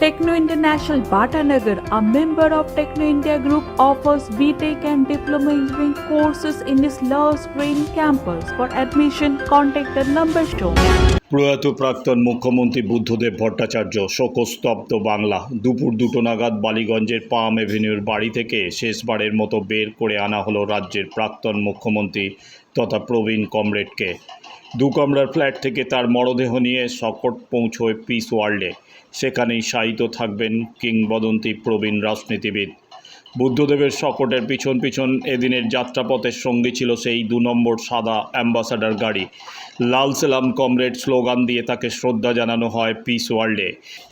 Techno International Bhatanagar, a member of Techno India Group, offers BTEC and Diploma Engineering courses in its Love Green campus. For admission, contact the number shown. প্রয়াত প্রাক্তন মুখ্যমন্ত্রী বুদ্ধদেব ভট্টাচার্য শোকস্তব্ধ বাংলা দুপুর দুটো নাগাদ বালিগঞ্জের পাম এভিনিউর বাড়ি থেকে শেষবারের মতো বের করে আনা হলো রাজ্যের প্রাক্তন মুখ্যমন্ত্রী তথা প্রবীণ কমরেডকে দু কামরার ফ্ল্যাট থেকে তার মরদেহ নিয়ে সকট পৌঁছয় পিস ওয়ার্ল্ডে সেখানেই শায়িত থাকবেন কিংবদন্তি প্রবীণ রাজনীতিবিদ। বুদ্ধদেবের শকটের পিছন পিছন এদিনের যাত্রাপথের সঙ্গী ছিল সেই দু নম্বর সাদা অ্যাম্বাসাডার গাড়ি। লাল সেলাম কমরেড স্লোগান দিয়ে তাকে শ্রদ্ধা জানানো হয় পিস ওয়ার্ল্ডে।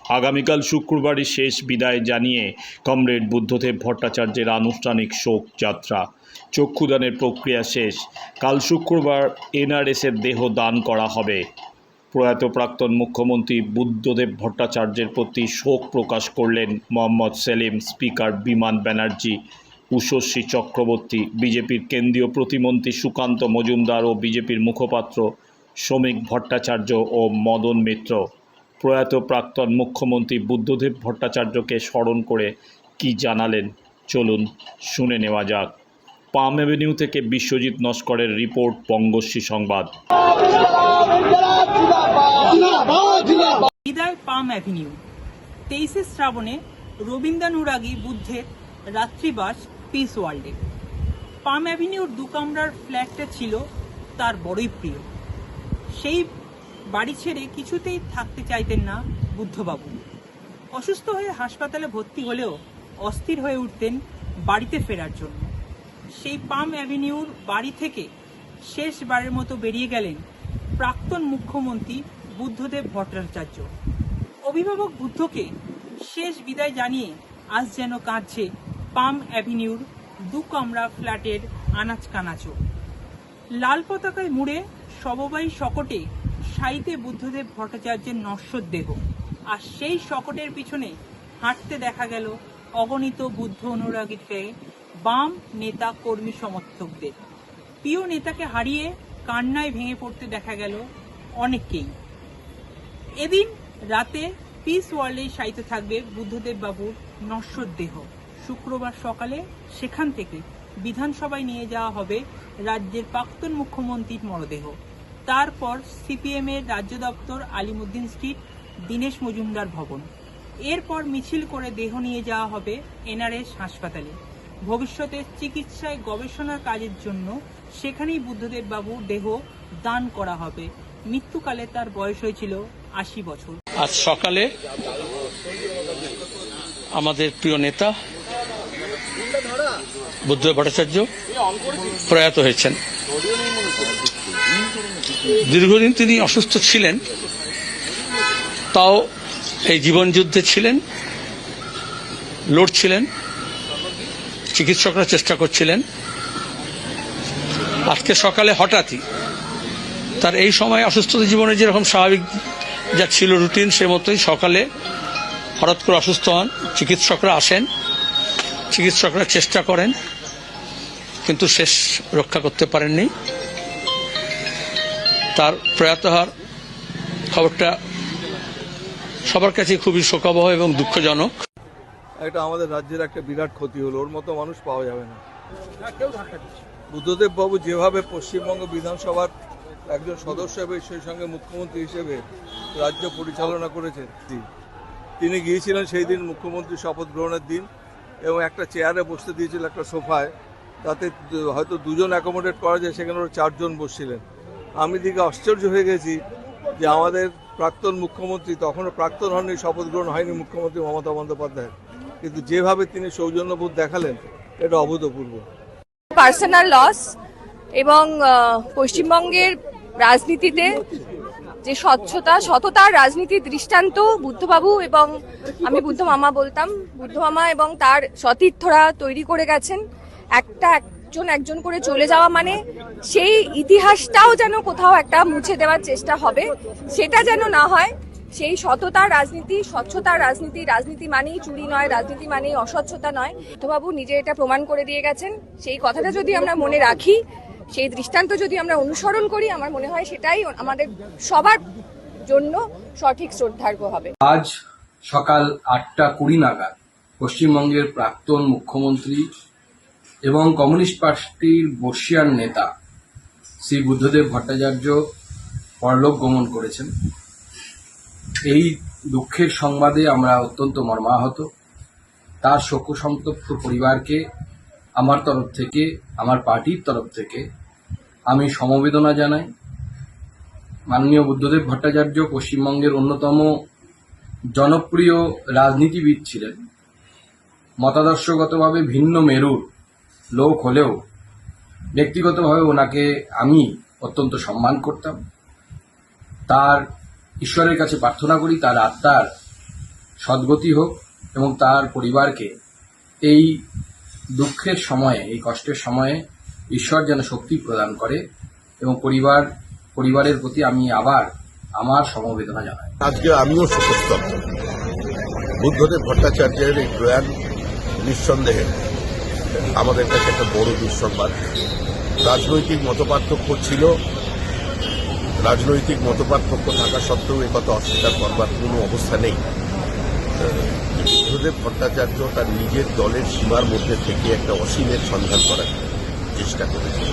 আগামীকাল শুক্রবারই শেষ বিদায় জানিয়ে কমরেড বুদ্ধদেব ভট্টাচার্যের আনুষ্ঠানিক শোক যাত্রা চক্ষুদানের প্রক্রিয়া শেষ। কাল শুক্রবার এনআরএসের দেহ দান করা হবে। প্রয়াত প্রাক্তন মুখ্যমন্ত্রী বুদ্ধদেব ভট্টাচার্যের প্রতি শোক প্রকাশ করলেন মোহাম্মদ সেলিম, স্পিকার বিমান ব্যানার্জি উষস্বী চক্রবর্তী, বিজেপির কেন্দ্রীয় প্রতিমন্ত্রী সুকান্ত মজুমদার ও বিজেপির মুখপাত্র শ্রমিক ভট্টাচার্য ও মদন মিত্র। প্রয়াত প্রাক্তন মুখ্যমন্ত্রী বুদ্ধদেব ভট্টাচার্যকে স্মরণ করে কি জানালেন? চলুন শুনে নেওয়া যাক। পাম অ্যাভিনিউ থেকে বিশ্বজিৎ নস্করের রিপোর্ট বঙ্গশ্রী সংবাদ। বিদায় পাম অ্যাভিনিউ তেইশে শ্রাবণে রবীন্দ্রানুরাগী বুদ্ধের রাত্রিবাস পিস ওয়ার্ল্ডে। পাম অ্যাভিনিউর দু কামরার ফ্ল্যাটটা ছিল তার বড়ই প্রিয়। সেই বাড়ি ছেড়ে কিছুতেই থাকতে চাইতেন না বুদ্ধবাবু। অসুস্থ হয়ে হাসপাতালে ভর্তি হলেও অস্থির হয়ে উঠতেন বাড়িতে ফেরার জন্য। সেই পাম অ্যাভিনিউর বাড়ি থেকে শেষবারের মতো বেরিয়ে গেলেন প্রাক্তন মুখ্যমন্ত্রী বুদ্ধদেব ভট্টাচার্য। অভিভাবক বুদ্ধকে শেষ বিদায় জানিয়ে আজ যেন কাঁদছে পাম অ্যাভিনিউর দু কামরা ফ্ল্যাটের আনাচ কানাচো লাল পতাকায় মুড়ে সববাই শকটে সাইতে বুদ্ধদেব ভট্টাচার্যের নশ্বর দেহ। আর সেই শকটের পিছনে হাঁটতে দেখা গেল অগণিত বুদ্ধ অনুরাগীকে বাম নেতা কর্মী সমর্থকদের। প্রিয় নেতাকে হারিয়ে কান্নায় ভেঙে পড়তে দেখা গেল অনেককেই। এদিন রাতে পিস ওয়ার্ল্ডে শায়িত থাকবে বুদ্ধদেব বাবুর নশ্বর দেহ। শুক্রবার সকালে সেখান থেকে বিধানসভায় নিয়ে যাওয়া হবে রাজ্যের প্রাক্তন মুখ্যমন্ত্রীর মরদেহ। তারপর সিপিএম এর রাজ্য দপ্তর আলিমুদ্দিন স্ট্রিট, দীনেশ মজুমদার ভবন। এরপর মিছিল করে দেহ নিয়ে যাওয়া হবে এনআরএস হাসপাতালে। ভবিষ্যতে চিকিৎসায় গবেষণার কাজের জন্য সেখানেই বুদ্ধদেব বাবুর দেহ দান করা হবে। মৃত্যুকালে তার বয়স হয়েছিল আশি বছর। আজ সকালে আমাদের প্রিয় নেতা বুদ্ধ ভট্টাচার্য প্রয়াত হয়েছেন। দীর্ঘদিন তিনি অসুস্থ ছিলেন, তাও এই জীবনযুদ্ধে ছিলেন, লড়ছিলেন। চিকিৎসকরা চেষ্টা করছিলেন। আজকে সকালে হঠাৎই তার এই সময় অসুস্থতা জীবনে যেরকম স্বাভাবিক যা ছিল রুটিন, সে মতোই সকালে হঠাৎ করে অসুস্থ হন, চিকিৎসকরা আসেন, চিকিৎসকরা চেষ্টা করেন, কিন্তু শেষ রক্ষা করতে পারেননি। তার প্রয়াত হওয়ার খবরটা সবার কাছে খুবই শোকাবহ এবং দুঃখজনক। এটা আমাদের রাজ্যের একটা বিরাট ক্ষতি হলো ওর মতো মানুষ পাওয়া যাবে না। বুদ্ধদেব বাবু যেভাবে পশ্চিমবঙ্গ বিধানসভার একজন সদস্য হিসেবে সেই সঙ্গে মুখ্যমন্ত্রী হিসেবে রাজ্য পরিচালনা করেছেন তিনি। গিয়েছিলেন সেই দিন মুখ্যমন্ত্রী শপথ গ্রহণের দিন এবং একটা চেয়ারে বসতে দিয়েছিল একটা সোফায়। তাতে হয়তো দুজন অ্যাকোমোডেট করা যায় সেখানে ওরা চারজন বসছিলেন। আমি দিকে আশ্চর্য হয়ে গেছি যে আমাদের প্রাক্তন মুখ্যমন্ত্রী তখনও প্রাক্তন হননি শপথ গ্রহণ হয়নি মুখ্যমন্ত্রী মমতা বন্দ্যোপাধ্যায় কিন্তু যেভাবে তিনি সৌজন্যবোধ দেখালেন, এটা অভূতপূর্ব। পার্সোনাল লস এবং পশ্চিমবঙ্গের রাজনীতিতে যে স্বচ্ছতা, সততার রাজনীতির দৃষ্টান্ত বুদ্ধবাবু এবং আমি বুদ্ধ মামা বলতাম, বুদ্ধ মামা এবং তার সতীর্থরা তৈরি করে গেছেন। একটা একজন একজন করে চলে যাওয়া মানে সেই ইতিহাসটাও যেন কোথাও একটা মুছে দেওয়ার চেষ্টা হবে, সেটা যেন না হয়। সেই সততার রাজনীতি স্বচ্ছতার রাজনীতি রাজনীতি মানেই চুরি নয়, রাজনীতি মানেই অস্বচ্ছতা নয়। বুদ্ধবাবু নিজে এটা প্রমাণ করে দিয়ে গেছেন। সেই কথাটা যদি আমরা মনে রাখি, সেই দৃষ্টান্ত যদি আমরা অনুসরণ করি, আমার মনে হয় সেটাই আমাদের সবার জন্য সঠিক শ্রদ্ধার্ঘ হবে। আজ সকাল আটটা কুড়ি নাগাদ পশ্চিমবঙ্গের প্রাক্তন মুখ্যমন্ত্রী এবং কমিউনিস্ট পার্টির বর্ষিয়ান নেতা শ্রী বুদ্ধদেব ভট্টাচার্য পরলোক গমন করেছেন। এই দুঃখের সংবাদে আমরা অত্যন্ত মর্মাহত। তার শোকসন্তপ্ত পরিবারকে, আমার তরফ থেকে, আমার পার্টির তরফ থেকে আমি সমবেদনা জানাই। মাননীয় বুদ্ধদেব ভট্টাচার্য পশ্চিমবঙ্গের অন্যতম জনপ্রিয় রাজনীতিবিদ ছিলেন। মতাদর্শগতভাবে ভিন্ন মেরুর লোক হলেও ব্যক্তিগতভাবে ওনাকে আমি অত্যন্ত সম্মান করতাম। তার ঈশ্বরের কাছে প্রার্থনা করি তার আত্মার সদ্গতি হোক এবং তার পরিবারকে এই দুঃখের সময়ে, এই কষ্টের সময়ে ঈশ্বর যেন শক্তি প্রদান করে এবং পরিবার, পরিবারের প্রতি আমি আবার আমার সমবেদনা জানাই। আজকে আমিও শোকস্তব্ধ বুদ্ধদেব ভট্টাচার্যের এই প্রয়াণ নিঃসন্দেহে আমাদের কাছে একটা বড় দুঃসংবাদ। রাজনৈতিক মতপার্থক্য ছিল রাজনৈতিক মতপার্থক্য থাকা সত্ত্বেও এ কথা অস্বীকার করবার কোনো অবস্থা নেই। বুদ্ধদেব ভট্টাচার্য তার নিজের দলের সীমার মধ্যে থেকে একটা অসীমের সন্ধান করার চেষ্টা করেছে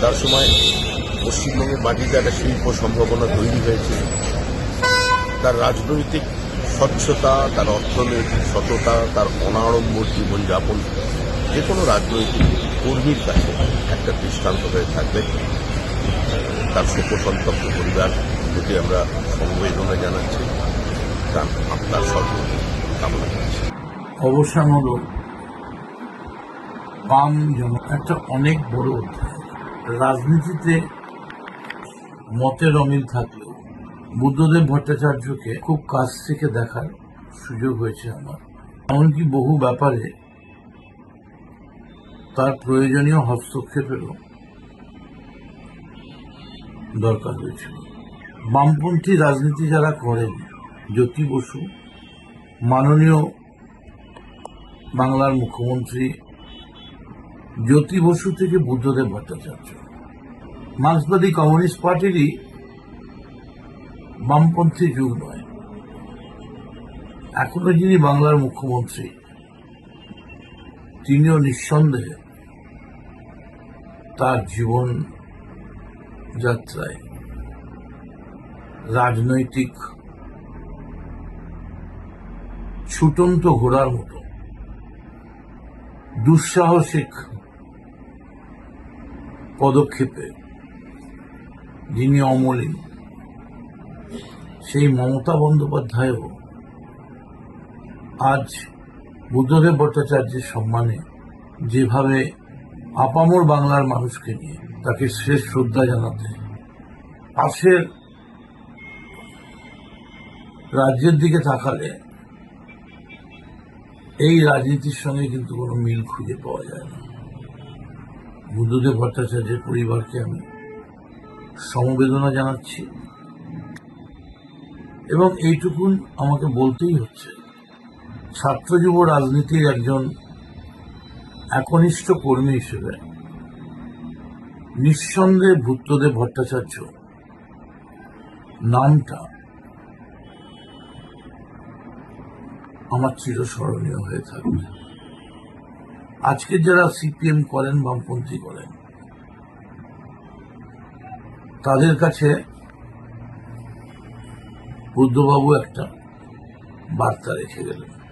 তার সময় পশ্চিমবঙ্গের মাটিতে একটা শিল্প সম্ভাবনা তৈরি হয়েছে। তার রাজনৈতিক স্বচ্ছতা, তার অর্থনৈতিক সততা, তার অনাড়ম্বর জীবনযাপন, যে কোনো রাজনৈতিক কর্মীর কাছে একটা দৃষ্টান্ত হয়ে থাকবে। তার শোকসন্তপ্ত পরিবার প্রতি আমরা সমবেদনা জানাচ্ছি, তার আপনার সর্ব কামনা করছি। অবসান হলো বাম জন একটা অনেক বড় রাজনীতিতে মতের অমিল থাকলেও বুদ্ধদেব ভট্টাচার্যকে খুব কাছ থেকে দেখার সুযোগ হয়েছে আমার। এমনকি বহু ব্যাপারে তার প্রয়োজনীয় হস্তক্ষেপেরও দরকার হয়েছিল বামপন্থী রাজনীতি যারা করেন, জ্যোতি বসু, মাননীয় বাংলার মুখ্যমন্ত্রী জ্যোতি বসু থেকে বুদ্ধদেব ভট্টাচার্য। মার্ক্সবাদী কমিউনিস্ট পার্টিরই বামপন্থী যুগ নয়। এখনও যিনি বাংলার মুখ্যমন্ত্রী, তিনিও নিঃসন্দেহে তার জীবন যাত্রায়। রাজনৈতিক ছুটন্ত ঘোড়ার মতো। দুঃসাহসিক পদক্ষেপে যিনি অমলিন, সেই মমতা বন্দ্যোপাধ্যায়ও আজ বুদ্ধদেব ভট্টাচার্যের সম্মানে যেভাবে আপামর বাংলার মানুষকে নিয়ে তাকে শেষ শ্রদ্ধা জানাতে। পাশের রাজ্যের দিকে তাকালে এই রাজনীতির সঙ্গে কিন্তু কোনো মিল খুঁজে পাওয়া যায় না। বুদ্ধদেব ভট্টাচার্যের পরিবারকে আমি সমবেদনা জানাচ্ছি। এবং এইটুকুন আমাকে বলতেই হচ্ছে, ছাত্র যুব রাজনীতির একজন একনিষ্ঠ কর্মী হিসেবে নিঃসন্দেহে বুদ্ধদেব ভট্টাচার্য। নামটা আমার চিরস্মরণীয় হয়ে থাকবে। আজকে যারা সিপিএম করেন, বামপন্থী করেন, তাদের কাছে বুদ্ধবাবু একটা বার্তা রেখে গেলেন।